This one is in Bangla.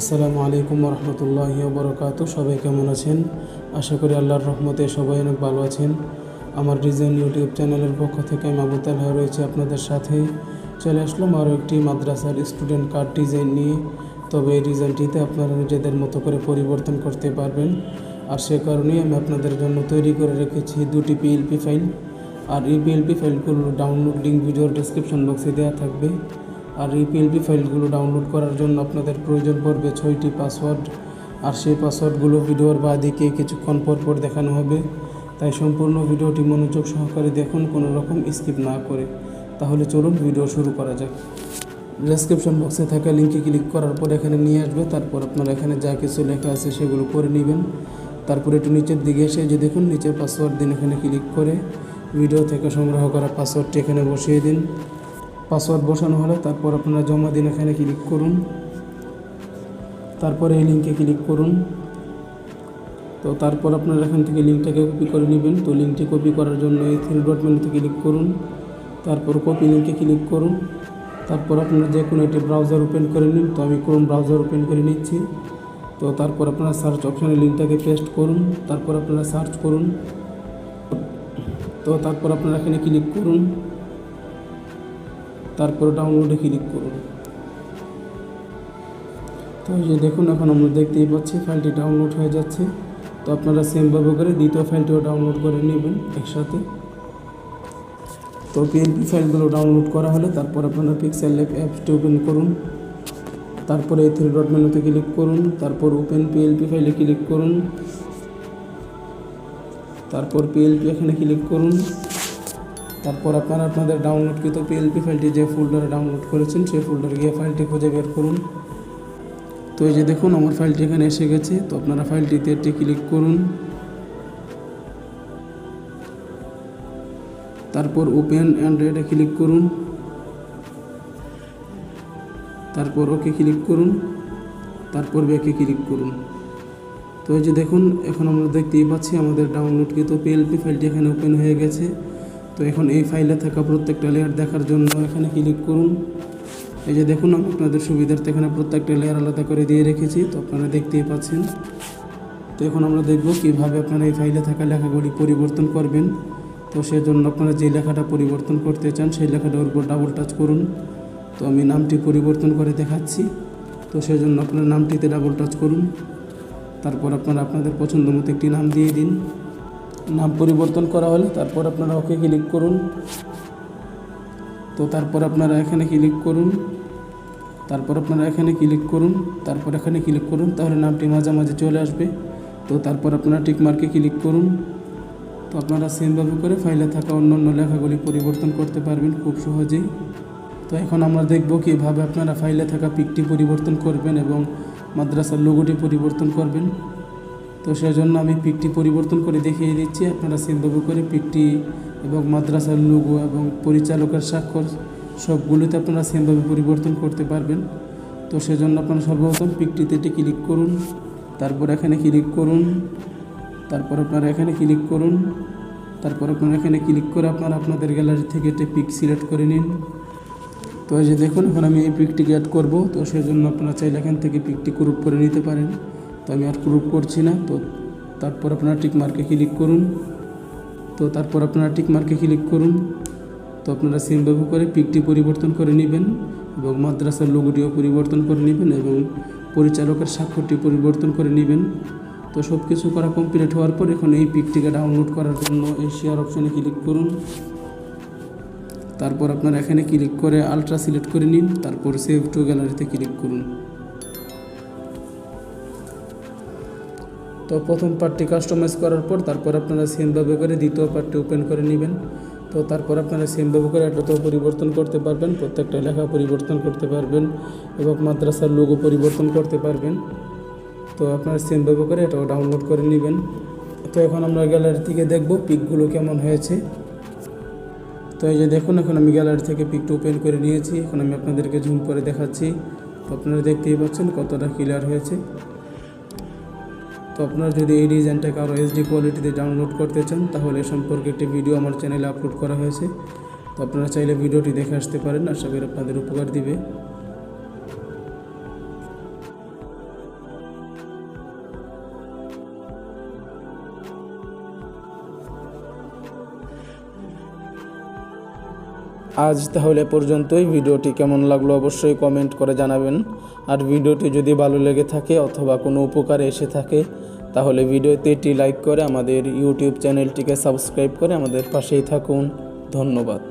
আসসালামু আলাইকুম রহমতুল্লাহি বরকাত সবাই কেমন আছেন? আশা করি আল্লাহর রহমতে সবাই অনেক ভালো আছেন। আমার ডিজাইন ইউটিউব চ্যানেলের পক্ষ থেকে আমি আবু তালহা রয়েছে আপনাদের সাথে। চলে আসলাম আরও একটি মাদ্রাসার স্টুডেন্ট কার্ড ডিজাইন নিয়ে। তবে এই ডিজাইনটিতে আপনারা নিজেদের মতো করে পরিবর্তন করতে পারবেন। আর সে কারণেই আমি আপনাদের জন্য তৈরি করে রেখেছি দুটি পিএলপি ফাইল আর এই পিএলপি ফাইলগুলো ডাউনলোড লিঙ্ক ভিডিওর ডেসক্রিপশন বক্সে দেওয়া থাকবে। আর এই পিএলপি ফাইলগুলো ডাউনলোড করার জন্য আপনাদের প্রয়োজন পড়বে ছয়টি পাসওয়ার্ড আর সেই পাসওয়ার্ডগুলো ভিডিওর বাদিকে কিছুক্ষণ পর পর দেখানো হবে। তাই সম্পূর্ণ ভিডিওটি মনোযোগ সহকারে দেখুন, কোনো রকম স্কিপ না করে। তাহলে চলুন ভিডিও শুরু করা যাক। ডেসক্রিপশন বক্সে থাকা লিঙ্কে ক্লিক করার পর এখানে নিয়ে আসবে। তারপর আপনারা এখানে যা কিছু লেখা আছে সেগুলো করে নেবেন। তারপর একটু নিচের দিকে এসে যে দেখুন, নিচের পাসওয়ার্ড দিন এখানে ক্লিক করে ভিডিও থেকে সংগ্রহ করা পাসওয়ার্ডটি এখানে বসিয়ে দিন। পাসওয়ার্ড বসানো হলে তারপর আপনারা জমা দিন এখানে ক্লিক করুন। তারপরে এই লিঙ্কে ক্লিক করুন। তো তারপর আপনারা এখান থেকে লিঙ্কটাকে কপি করে নেবেন। তো লিঙ্কটি কপি করার জন্য এই থ্রি ডট মেনুতে ক্লিক করুন। তারপর কপি লিঙ্কে ক্লিক করুন। তারপর আপনারা যে কোনো একটি ব্রাউজার ওপেন করে নিন। তো আমি ক্রোম ব্রাউজার ওপেন করে নিচ্ছি। তো তারপর আপনারা সার্চ অপশানে লিঙ্কটাকে পেস্ট করুন। তারপর আপনারা সার্চ করুন। তো তারপর আপনারা এখানে ক্লিক করুন। তারপর ডাউনলোডে ক্লিক করুন। তো যে দেখুন, এখন আমরা দেখতেই পাচ্ছি ফাইলটি ডাউনলোড হয়ে যাচ্ছে। তো আপনারা সেম সেমভাবে করে দ্বিতীয় ফাইলটিও ডাউনলোড করে নেবেন একসাথে। তো পিএনপি ফাইলগুলো ডাউনলোড করা হলে তারপর আপনারা পিক্সেল ল্যাব অ্যাপসটি ওপেন করুন। তারপরে এই থ্রি ডট মেনুতে ক্লিক করুন। তারপর ওপেন পিএলপি ফাইলে ক্লিক করুন। তারপর পিএলপি এখানে ক্লিক করুন। তারপর আপনারা আপনাদের ডাউনলোডকৃত পিএলপি ফাইলটি যে ফোল্ডারে ডাউনলোড করেছেন, সেই ফোল্ডারে গিয়ে ফাইলটি খুঁজে বের করুন। তো এই যে দেখুন, আমার ফাইলটি এখানে এসে গেছে। তো আপনারা ফাইলটিতে একটি ক্লিক করুন। তারপর ওপেন অ্যান্ড্রয়েডে ক্লিক করুন। তারপর ওকে ক্লিক করুন। তারপর ব্যাকে ক্লিক করুন। তো এই যে দেখুন, এখন আমরা দেখতেই পাচ্ছি আমাদের ডাউনলোডকৃত পিএলপি ফাইলটি এখানে ওপেন হয়ে গেছে। তো এখন এই ফাইলে থাকা প্রত্যেকটা লেয়ার দেখার জন্য এখানে ক্লিক করুন। এই যে দেখুন, আমি আপনাদের সুবিধার্থে এখানে প্রত্যেকটা লেয়ার আলাদা করে দিয়ে রেখেছি, তো আপনারা দেখতেই পাচ্ছেন। তো এখন আমরা দেখব কীভাবে আপনারা এই ফাইলে থাকা লেখাগুলি পরিবর্তন করবেন। তো সেজন্য আপনারা যে লেখাটা পরিবর্তন করতে চান, সেই লেখাটার উপর ডাবল টাচ করুন। তো আমি নামটি পরিবর্তন করে দেখাচ্ছি। তো সেজন্য আপনার নামটিতে ডাবল টাচ করুন। তারপর আপনারা আপনাদের পছন্দ মতো একটি নাম দিয়ে দিন। নাম পরিবর্তন করা হলে তারপর আপনারা ওকে ক্লিক করুন। তো তারপর আপনারা এখানে ক্লিক করুন। তারপর আপনারা এখানে ক্লিক করুন। তারপর এখানে ক্লিক করুন, তাহলে নামটি মাঝামাঝি চলে আসবে। তো তারপর আপনারা টিকমার্কে ক্লিক করুন। তো আপনারা সেমভাবে করে ফাইলে থাকা অন্য অন্য লেখাগুলি পরিবর্তন করতে পারবেন খুব সহজেই। তো এখন আমরা দেখব কীভাবে আপনারা ফাইলে থাকা পিকটি পরিবর্তন করবেন এবং মাদ্রাসার লোগোটি পরিবর্তন করবেন। তো সেজন্য আমি পিকটি পরিবর্তন করে দেখিয়ে দিচ্ছি। আপনারা সেমভাবে করে পিকটি এবং মাদ্রাসার লোগো এবং পরিচালকের স্বাক্ষর সবগুলোতে আপনারা সেমভাবে পরিবর্তন করতে পারবেন। তো সেজন্য আপনারা সর্বপ্রথম পিকটিতে এটি ক্লিক করুন, তারপর এখানে ক্লিক করুন, তারপর আপনারা এখানে ক্লিক করুন, তারপর আপনারা এখানে ক্লিক করে আপনারা আপনাদের গ্যালারি থেকে একটি পিক সিলেক্ট করে নিন। তো এই যে দেখুন, এখন আমি এই পিকটিকে অ্যাড করব। তো সেই জন্য আপনারা চাইলে এখান থেকে পিকটি গ্রুপ করে নিতে পারেন। তো আমি আর গ্রুপ করছি না। তো তারপর আপনারা টিক মার্কে ক্লিক করুন। তো তারপর আপনারা টিক মার্কে ক্লিক করুন। তো আপনারা সেমভাবে করে পিকটি পরিবর্তন করে নেবেন এবং মাদ্রাসার লোগোটিও পরিবর্তন করে নেবেন এবং পরিচালকের স্বাক্ষরটি পরিবর্তন করে নেবেন। তো সব কিছু করা কমপ্লিট হওয়ার পর এখন এই পিকটিকে ডাউনলোড করার জন্য এই শেয়ার অপশানে ক্লিক করুন। তারপর আপনারা এখানে ক্লিক করে আলট্রা সিলেক্ট করে নিন। তারপর সেভ টু গ্যালারিতে ক্লিক করুন। তো প্রথম পার্টটি কাস্টমাইজ করার পর তারপর আপনারা সেমভাবে করে দ্বিতীয় পার্টটি ওপেন করে নেবেন। তো তারপর আপনারা সেমভাবে করে এটাতেও পরিবর্তন করতে পারবেন, প্রত্যেকটা লেখা পরিবর্তন করতে পারবেন এবং মাদ্রাসার লোগো পরিবর্তন করতে পারবেন। তো আপনারা সেমভাবে করে এটাও ডাউনলোড করে নেবেন। তো এখন আমরা গ্যালারি থেকে দেখব পিকগুলো কেমন হয়েছে। তো এই যে দেখুন, এখন আমি গ্যালারি থেকে পিকটা ওপেন করে নিয়েছি। এখন আমি আপনাদেরকে জুম করে দেখাচ্ছি। তো আপনারা দেখতেই পাচ্ছেন কতটা ক্লিয়ার হয়েছে। তো আপনারা যদি এই ডিজাইনটাকে আরও এইচডি কোয়ালিটিতে ডাউনলোড করতে চান, তাহলে এ সম্পর্কে একটি ভিডিও আমার চ্যানেলে আপলোড করা হয়েছে। তো আপনারা চাইলে ভিডিওটি দেখে আসতে পারেন, আশা করি আপনাদের উপকার দিবে। আজ তাহলে পর্যন্তই। ভিডিওটি কেমন লাগল অবশ্যই কমেন্ট করে জানাবেন। আর ভিডিওটি যদি ভালো লেগে থাকে অথবা কোনো উপকারে এসে থাকে, তাহলে ভিডিওতে একটি লাইক করে আমাদের ইউটিউব চ্যানেলটিকে সাবস্ক্রাইব করে আমাদের পাশেই থাকুন। ধন্যবাদ।